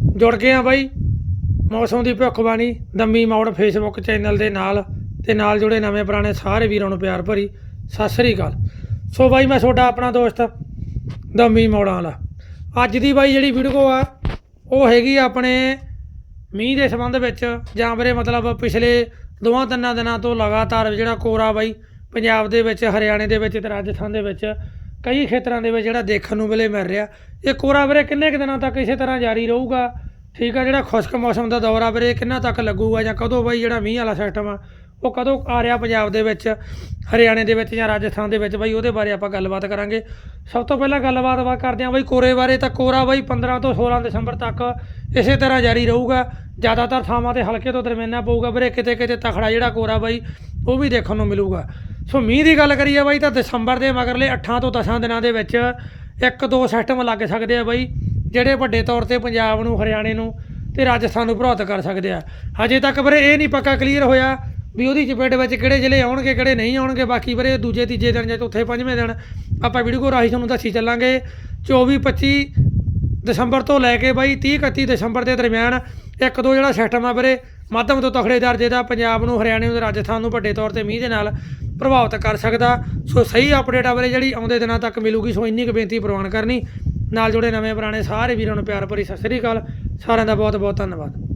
ਜੁੜ ਗਏ ਆ ਬਾਈ। ਮੌਸਮ ਦੀ ਭਵਿੱਖਬਾਣੀ ਦੰਮੀ ਮੌੜ ਫੇਸਬੁੱਕ ਚੈਨਲ ਦੇ ਨਾਲ ਤੇ ਨਾਲ ਜੁੜੇ ਨਵੇਂ ਪੁਰਾਣੇ ਸਾਰੇ ਵੀਰਾਂ ਨੂੰ ਪਿਆਰ ਭਰੀ ਸਤਿ ਸ੍ਰੀ ਅਕਾਲ। ਸੋ ਬਾਈ, ਮੈਂ ਤੁਹਾਡਾ ਆਪਣਾ ਦੋਸਤ ਦੰਮੀ ਮੌੜਾਂ ਵਾਲਾ। ਅੱਜ ਦੀ ਬਾਈ ਜਿਹੜੀ ਵੀਡੀਓ ਆ, ਉਹ ਹੈਗੀ ਆਪਣੇ ਮੀਂਹ ਦੇ ਸੰਬੰਧ ਵਿੱਚ ਜਾਂ ਵੀਰੇ ਮਤਲਬ ਪਿਛਲੇ ਦੋਵਾਂ ਤਿੰਨਾਂ ਦਿਨਾਂ ਤੋਂ ਲਗਾਤਾਰ ਜਿਹੜਾ ਕੋਰਾ ਬਾਈ, ਪੰਜਾਬ ਦੇ ਵਿੱਚ, ਹਰਿਆਣੇ ਦੇ ਵਿੱਚ ਤੇ ਰਾਜਸਥਾਨ ਦੇ ਵਿੱਚ ਕਈ ਖੇਤਰਾਂ ਦੇ ਵਿੱਚ ਜਿਹੜਾ ਦੇਖਣ ਨੂੰ ਮਿਲੇ ਮਿਲ ਰਿਹਾ। ਇਹ ਕੋਰਾ ਵੀਰੇ ਕਿੰਨੇ ਕੁ ਦਿਨਾਂ ਤੱਕ ਇਸੇ ਤਰ੍ਹਾਂ ਜਾਰੀ ਰਹੂਗਾ? ਠੀਕ ਆ, ਜਿਹੜਾ ਖੁਸ਼ਕ ਮੌਸਮ ਦਾ ਦੌਰ ਆ ਵੀਰੇ ਇਹ ਕਿੰਨਾ ਤੱਕ ਲੱਗੂਗਾ ਜਾਂ ਕਦੋਂ ਬਾਈ ਜਿਹੜਾ ਮੀਂਹ ਵਾਲਾ ਸਿਸਟਮ ਆ, ਉਹ ਕਦੋਂ ਆ ਰਿਹਾ ਪੰਜਾਬ ਦੇ ਵਿੱਚ, ਹਰਿਆਣੇ ਦੇ ਵਿੱਚ ਜਾਂ ਰਾਜਸਥਾਨ ਦੇ ਵਿੱਚ? ਬਾਈ ਉਹਦੇ ਬਾਰੇ ਆਪਾਂ ਗੱਲਬਾਤ ਕਰਾਂਗੇ। ਸਭ ਤੋਂ ਪਹਿਲਾਂ ਗੱਲਬਾਤ ਵਾ ਕਰਦੇ ਹਾਂ ਬਾਈ ਕੋਰੇ ਬਾਰੇ। ਤਾਂ ਕੋਰਾ ਬਾਈ 15 ਤੋਂ 16 ਦਸੰਬਰ ਤੱਕ ਇਸੇ ਤਰ੍ਹਾਂ ਜਾਰੀ ਰਹੂਗਾ। ਜ਼ਿਆਦਾਤਰ ਥਾਵਾਂ ਤੇ ਹਲਕੇ ਤੋਂ ਦਰਮਿਆਨਾ ਪਊਗਾ ਵੀਰੇ। ਕਿਤੇ ਕਿਤੇ ਤਖੜਾ ਜਿਹੜਾ ਕੋਰਾ ਬਾਈ, ਉਹ ਵੀ ਦੇਖਣ ਨੂੰ ਮਿਲੂਗਾ। ਸੋ ਮੀਂਹ ਦੀ ਗੱਲ ਕਰੀਏ ਬਾਈ, ਤਾਂ ਦਸੰਬਰ ਦੇ ਮਗਰਲੇ 8 ਤੋਂ 10 ਦਿਨਾਂ ਦੇ ਵਿੱਚ ਇੱਕ ਦੋ ਸਿਸਟਮ ਲੱਗ ਸਕਦੇ ਆ ਬਾਈ, ਜਿਹੜੇ ਵੱਡੇ ਤੌਰ ਤੇ ਪੰਜਾਬ ਨੂੰ, ਹਰਿਆਣੇ ਨੂੰ ਤੇ ਰਾਜਸਥਾਨ ਨੂੰ ਪ੍ਰਭਾਵਿਤ ਕਰ ਸਕਦੇ ਆ। ਹਜੇ ਤੱਕ ਵੀਰੇ ਇਹ ਨਹੀਂ ਪੱਕਾ ਕਲੀਅਰ ਹੋਇਆ ਵੀ ਉਹਦੀ ਚਪੇਟ ਵਿੱਚ ਕਿਹੜੇ ਜ਼ਿਲ੍ਹੇ ਆਉਣਗੇ, ਕਿਹੜੇ ਨਹੀਂ ਆਉਣਗੇ। ਬਾਕੀ ਵੀਰੇ ਦੂਜੇ, ਤੀਜੇ ਦਿਨ ਜਾਂ ਚੌਥੇ, ਪੰਜਵੇਂ ਦਿਨ ਆਪਾਂ ਵੀਡੀਓ ਰਾਹੀਂ ਤੁਹਾਨੂੰ ਦੱਸੀ ਚੱਲਾਂਗੇ। 24 25 ਦਸੰਬਰ ਤੋਂ ਲੈ ਕੇ ਬਾਈ 30 31 ਦਸੰਬਰ ਦੇ ਦਰਮਿਆਨ ਇੱਕ ਦੋ ਜਿਹੜਾ ਸਿਸਟਮ ਆ ਵੀਰੇ ਮੱਧਮ ਤੋਂ ਤਖੜੇ ਦਰਜੇ ਦਾ ਪੰਜਾਬ ਨੂੰ ਹਰਿਆਣੇ ਨੂੰ ਰਾਜਸਥਾਨ ਨੂੰ ਵੱਡੇ ਤੌਰ ਤੇ ਮੀਂਹ ਦੇ ਨਾਲ ਪ੍ਰਭਾਵਿਤ ਕਰ ਸਕਦਾ। ਸੋ ਸਹੀ ਅਪਡੇਟ ਆ ਵੀਰੇ ਜਿਹੜੀ ਆਉਂਦੇ ਦਿਨਾਂ ਤੱਕ ਮਿਲੂਗੀ। ਸੋ ਇੰਨੀ ਕੁ ਬੇਨਤੀ ਪ੍ਰਵਾਨ ਕਰਨੀ। ਨਾਲ ਜੁੜੇ ਨਵੇਂ ਪੁਰਾਣੇ ਸਾਰੇ ਵੀਰਾਂ ਨੂੰ ਪਿਆਰ ਭਰੀ ਸਤਿ ਸ੍ਰੀ ਅਕਾਲ। ਸਾਰਿਆਂ ਦਾ ਬਹੁਤ ਬਹੁਤ ਧੰਨਵਾਦ।